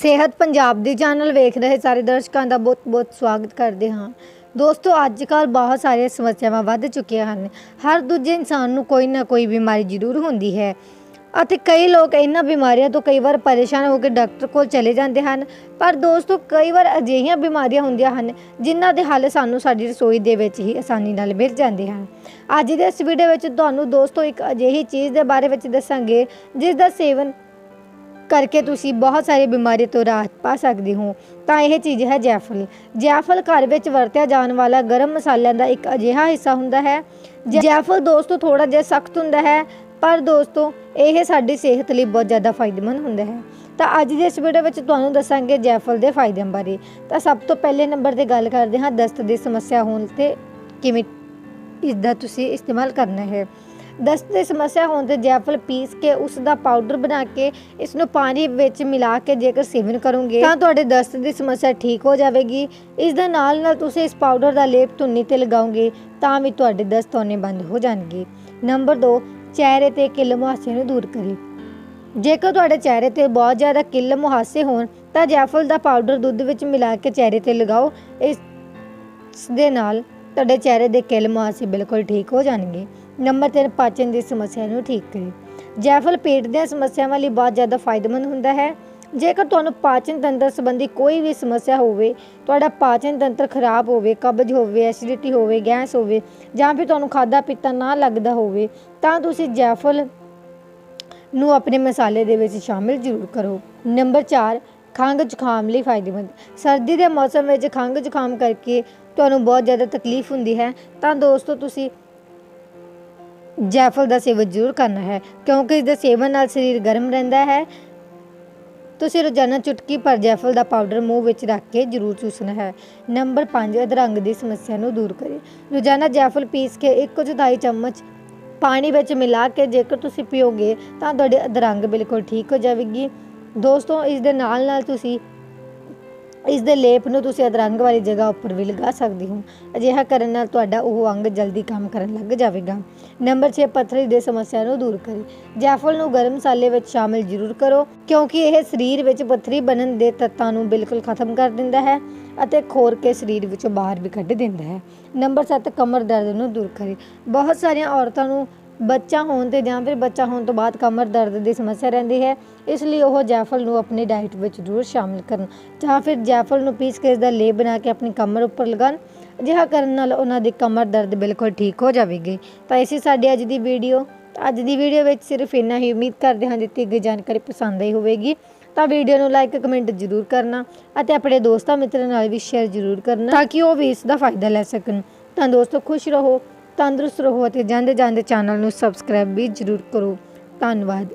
ਸਿਹਤ ਪੰਜਾਬ ਦੀ ਚੈਨਲ ਵੇਖ ਰਹੇ ਸਾਰੇ ਦਰਸ਼ਕਾਂ ਦਾ ਬਹੁਤ-ਬਹੁਤ ਸਵਾਗਤ ਕਰਦੇ ਹਾਂ। ਦੋਸਤੋ ਅੱਜ ਕੱਲ੍ਹ ਬਹੁਤ ਸਾਰੀਆਂ ਸਮੱਸਿਆਵਾਂ ਵੱਧ ਚੁੱਕੀਆਂ ਹਨ। ਹਰ ਦੂਜੇ ਇਨਸਾਨ ਨੂੰ ਕੋਈ ਨਾ ਕੋਈ ਬਿਮਾਰੀ ਜ਼ਰੂਰ ਹੁੰਦੀ ਹੈ ਅਤੇ ਕਈ ਲੋਕ ਇਹਨਾਂ ਬਿਮਾਰੀਆਂ ਤੋਂ ਕਈ ਵਾਰ ਪਰੇਸ਼ਾਨ ਹੋ ਕੇ ਡਾਕਟਰ ਕੋਲ ਚਲੇ ਜਾਂਦੇ ਹਨ। ਪਰ ਦੋਸਤੋ, ਕਈ ਵਾਰ ਅਜਿਹੀਆਂ ਬਿਮਾਰੀਆਂ ਹੁੰਦੀਆਂ ਹਨ ਜਿਨ੍ਹਾਂ ਦੇ ਹੱਲ ਸਾਨੂੰ ਸਾਡੀ ਰਸੋਈ ਦੇ ਵਿੱਚ ਹੀ ਆਸਾਨੀ ਨਾਲ ਮਿਲ ਜਾਂਦੇ ਹਨ। ਅੱਜ ਦੇ ਇਸ ਵੀਡੀਓ ਵਿੱਚ ਤੁਹਾਨੂੰ ਦੋਸਤੋ ਇੱਕ ਅਜਿਹੀ ਚੀਜ਼ ਦੇ ਬਾਰੇ ਵਿੱਚ ਦੱਸਾਂਗੇ, ਜਿਸ ਦਾ ਸੇਵਨ ਕਰਕੇ ਤੁਸੀਂ ਬਹੁਤ ਸਾਰੀ ਬਿਮਾਰੀਆਂ ਤੋਂ ਰਾਹਤ ਪਾ ਸਕਦੇ ਹੋ। ਤਾਂ ਇਹ ਚੀਜ਼ ਹੈ ਜੈਫਲ। ਜੈਫਲ ਘਰ ਵਿੱਚ ਵਰਤਿਆ ਜਾਣ ਵਾਲਾ ਗਰਮ ਮਸਾਲਿਆਂ ਦਾ ਇੱਕ ਅਜਿਹਾ ਹਿੱਸਾ ਹੁੰਦਾ ਹੈ। ਜੈਫਲ ਦੋਸਤੋ ਥੋੜਾ ਜਿਹਾ ਸਖਤ ਹੁੰਦਾ ਹੈ, ਪਰ ਦੋਸਤੋ ਇਹ ਸਾਡੀ ਸਿਹਤ ਲਈ ਬਹੁਤ ਜ਼ਿਆਦਾ ਫਾਇਦੇਮੰਦ ਹੁੰਦਾ ਹੈ। ਤਾਂ ਅੱਜ ਦੇ ਇਸ ਵੀਡੀਓ ਵਿੱਚ ਤੁਹਾਨੂੰ ਦੱਸਾਂਗੇ ਜੈਫਲ ਦੇ ਫਾਇਦਿਆਂ ਬਾਰੇ। ਤਾਂ ਸਭ ਤੋਂ ਪਹਿਲੇ ਨੰਬਰ ਤੇ ਗੱਲ ਕਰਦੇ ਹਾਂ ਦਸਤ ਦੀ ਸਮੱਸਿਆ ਹੋਣ ਤੇ ਕਿਵੇਂ ਇਸ ਦਾ ਤੁਸੀਂ ਇਸਤੇਮਾਲ ਕਰਨਾ ਹੈ। ਦਸਤ ਦੀ ਸਮੱਸਿਆ ਹੋਣ ਤੇ ਜੈਫਲ ਪੀਸ ਕੇ ਉਸ ਦਾ ਪਾਊਡਰ ਬਣਾ ਕੇ ਇਸ ਨੂੰ ਪਾਣੀ ਵਿੱਚ ਮਿਲਾ ਕੇ ਜੇਕਰ ਸੇਵਨ ਕਰੋਗੇ, ਤਾਂ ਤੁਹਾਡੇ ਦਸਤ ਦੀ ਸਮੱਸਿਆ ਠੀਕ ਹੋ ਜਾਵੇਗੀ। ਇਸ ਦੇ ਨਾਲ ਨਾਲ ਤੁਸੀਂ ਇਸ ਪਾਊਡਰ ਦਾ ਲੇਪ ਧੁੰਨੀ ਤੇ ਲਗਾਓਗੇ, ਤਾਂ ਵੀ ਤੁਹਾਡੇ ਦਸਤ ਹੋਣੇ ਬੰਦ ਹੋ ਜਾਣਗੇ। ਨੰਬਰ 2 ਚਿਹਰੇ ਤੇ ਕਿੱਲ ਮੁਹਾਸੇ ਨੂੰ ਦੂਰ ਕਰੇ। ਜੇਕਰ ਤੁਹਾਡੇ ਚਿਹਰੇ ਤੇ ਬਹੁਤ ਜ਼ਿਆਦਾ ਕਿੱਲ ਮੁਹਾਸੇ ਹੋਣ, ਤਾਂ ਜੈਫਲ ਦਾ ਪਾਊਡਰ ਦੁੱਧ ਵਿੱਚ ਮਿਲਾ ਕੇ ਚਿਹਰੇ ਤੇ ਲਗਾਓ। ਇਸ ਇਸ ਦੇ ਨਾਲ ਤੁਹਾਡੇ ਚਿਹਰੇ ਦੇ ਕਿੱਲ ਮੁਹਾਸੇ ਬਿਲਕੁਲ ਠੀਕ ਹੋ ਜਾਣਗੇ। ਨੰਬਰ 3 ਪਾਚਨ ਦੀ ਸਮੱਸਿਆ ਨੂੰ ਠੀਕ ਕਰੇ। ਜੈਫਲ ਪੇਟ ਦੀਆਂ ਸਮੱਸਿਆਵਾਂ ਲਈ ਬਹੁਤ ਜ਼ਿਆਦਾ ਫਾਇਦੇਮੰਦ ਹੁੰਦਾ ਹੈ। ਜੇਕਰ ਤੁਹਾਨੂੰ ਪਾਚਨ ਤੰਤਰ ਸੰਬੰਧੀ ਕੋਈ ਵੀ ਸਮੱਸਿਆ ਹੋਵੇ, ਤੁਹਾਡਾ ਪਾਚਨ ਤੰਤਰ ਖਰਾਬ ਹੋਵੇ, ਕਬਜ਼ ਹੋਵੇ, ਐਸਿਡਿਟੀ ਹੋਵੇ, ਗੈਸ ਹੋਵੇ, ਜਾਂ ਫਿਰ ਤੁਹਾਨੂੰ ਖਾਦਾ ਪੀਤਾ ਨਾ ਲੱਗਦਾ ਹੋਵੇ, ਤਾਂ ਤੁਸੀਂ ਜੈਫਲ ਨੂੰ ਆਪਣੇ ਮਸਾਲੇ ਦੇ ਵਿੱਚ ਸ਼ਾਮਿਲ ਜ਼ਰੂਰ ਕਰੋ। ਨੰਬਰ 4 ਖੰਘ ਜ਼ੁਕਾਮ ਲਈ ਫਾਇਦੇਮੰਦ। ਸਰਦੀ ਦੇ ਮੌਸਮ ਵਿੱਚ ਖੰਘ ਜ਼ੁਕਾਮ ਕਰਕੇ ਤੁਹਾਨੂੰ ਬਹੁਤ ਜ਼ਿਆਦਾ ਤਕਲੀਫ ਹੁੰਦੀ ਹੈ, ਤਾਂ ਦੋਸਤੋ ਤੁਸੀਂ ਜੈਫਲ ਦਾ ਸੇਵਨ ਜ਼ਰੂਰ ਕਰਨਾ ਹੈ, ਕਿਉਂਕਿ ਇਸ ਦੇ ਸੇਵਨ ਨਾਲ ਸਰੀਰ ਗਰਮ ਰਹਿੰਦਾ ਹੈ। ਤੁਸੀਂ ਰੋਜ਼ਾਨਾ ਚੁਟਕੀ ਭਰ ਜੈਫਲ ਦਾ ਪਾਊਡਰ ਮੂੰਹ ਵਿੱਚ ਰੱਖ ਕੇ ਜ਼ਰੂਰ ਚੂਸਣਾ ਹੈ। ਨੰਬਰ 5 ਅਧਰੰਗ ਦੀ ਸਮੱਸਿਆ ਨੂੰ ਦੂਰ ਕਰੇ। ਰੋਜ਼ਾਨਾ ਜੈਫਲ ਪੀਸ ਕੇ ਇੱਕ ਚੌਥਾਈ ਚਮਚ ਪਾਣੀ ਵਿੱਚ ਮਿਲਾ ਕੇ ਜੇਕਰ ਤੁਸੀਂ ਪੀਓਗੇ, ਤਾਂ ਤੁਹਾਡੇ ਅਧਰੰਗ ਬਿਲਕੁਲ ਠੀਕ ਹੋ ਜਾਵੇਗੀ। ਦੋਸਤੋ ਇਸ ਦੇ ਨਾਲ ਨਾਲ ਤੁਸੀਂ ਇਸ ਦੇ ਲੇਪ ਨੂੰ ਤੁਸੀਂ ਅਧਰੰਗ ਵਾਲੀ ਜਗ੍ਹਾ ਉੱਪਰ ਵੀ ਲਗਾ ਸਕਦੇ ਹੋ। ਅਜਿਹਾ ਕਰਨ ਨਾਲ ਤੁਹਾਡਾ ਉਹ ਅੰਗ ਜਲਦੀ ਕੰਮ ਕਰਨ ਲੱਗ ਜਾਵੇਗਾ। ਨੰਬਰ 6 ਪੱਥਰੀ ਦੇ ਸਮੱਸਿਆ ਨੂੰ ਦੂਰ ਕਰੇ। ਜੈਫਲ ਨੂੰ ਗਰਮ ਮਸਾਲੇ ਵਿੱਚ ਸ਼ਾਮਿਲ ਜ਼ਰੂਰ ਕਰੋ, ਕਿਉਂਕਿ ਇਹ ਸਰੀਰ ਵਿੱਚ ਪੱਥਰੀ ਬਣਨ ਦੇ ਤੱਤਾਂ ਨੂੰ ਬਿਲਕੁਲ ਖਤਮ ਕਰ ਦਿੰਦਾ ਹੈ ਅਤੇ ਖੋਰ ਕੇ ਸਰੀਰ ਵਿੱਚੋਂ ਬਾਹਰ ਵੀ ਕੱਢ ਦਿੰਦਾ ਹੈ। ਨੰਬਰ 7 ਕਮਰ ਦਰਦ ਨੂੰ ਦੂਰ ਕਰੇ। ਬਹੁਤ ਸਾਰੀਆਂ ਔਰਤਾਂ ਨੂੰ ਬੱਚਾ ਹੋਣ ਤੇ ਜਾਂ ਫਿਰ ਬੱਚਾ ਹੋਣ ਤੋਂ ਬਾਅਦ ਕਮਰ ਦਰਦ ਦੀ ਸਮੱਸਿਆ ਰਹਿੰਦੀ ਹੈ, ਇਸ ਲਈ ਉਹ ਜੈਫਲ ਨੂੰ ਆਪਣੀ ਡਾਈਟ ਵਿੱਚ ਜ਼ਰੂਰ ਸ਼ਾਮਿਲ ਕਰਨ ਜਾਂ ਫਿਰ ਜੈਫਲ ਨੂੰ ਪੀਸ ਕੇ ਇਸ ਦਾ ਲੇਪ ਬਣਾ ਕੇ ਆਪਣੀ ਕਮਰ ਉੱਪਰ ਲਗਾਉਣ, ਅਜਿਹਾ ਕਰਨ ਨਾਲ ਉਹਨਾਂ ਦੀ ਕਮਰ ਦਰਦ ਬਿਲਕੁਲ ਠੀਕ ਹੋ ਜਾਵੇਗੀ। ਤਾਂ ਇਸੇ ਸਾਡੀ ਅੱਜ ਦੀ ਵੀਡੀਓ ਅੱਜ ਦੀ ਵੀਡੀਓ ਵਿੱਚ ਸਿਰਫ ਇੰਨਾ ਹੀ। ਉਮੀਦ ਕਰਦੇ ਹਾਂ ਦਿੱਤੀ ਗਈ ਜਾਣਕਾਰੀ ਪਸੰਦ ਆਈ ਹੋਵੇਗੀ। ਤਾਂ ਵੀਡੀਓ ਨੂੰ ਲਾਈਕ ਕਮੈਂਟ ਜ਼ਰੂਰ ਕਰਨਾ ਅਤੇ ਆਪਣੇ ਦੋਸਤਾਂ ਮਿੱਤਰਾਂ ਨਾਲ ਵੀ ਸ਼ੇਅਰ ਜ਼ਰੂਰ ਕਰਨਾ ਤਾਂ ਕਿ ਉਹ ਵੀ ਇਸ ਦਾ ਫਾਇਦਾ ਲੈ ਸਕਣ। ਤਾਂ ਦੋਸਤੋ, ਖੁਸ਼ ਰਹੋ। ਤੰਦਰੁਸਤ ਰਹੋ ਅਤੇ ਜਾਂਦੇ ਜਾਂਦੇ ਚੈਨਲ ਨੂੰ ਸਬਸਕ੍ਰਾਈਬ ਵੀ ਜ਼ਰੂਰ ਕਰੋ। ਧੰਨਵਾਦ।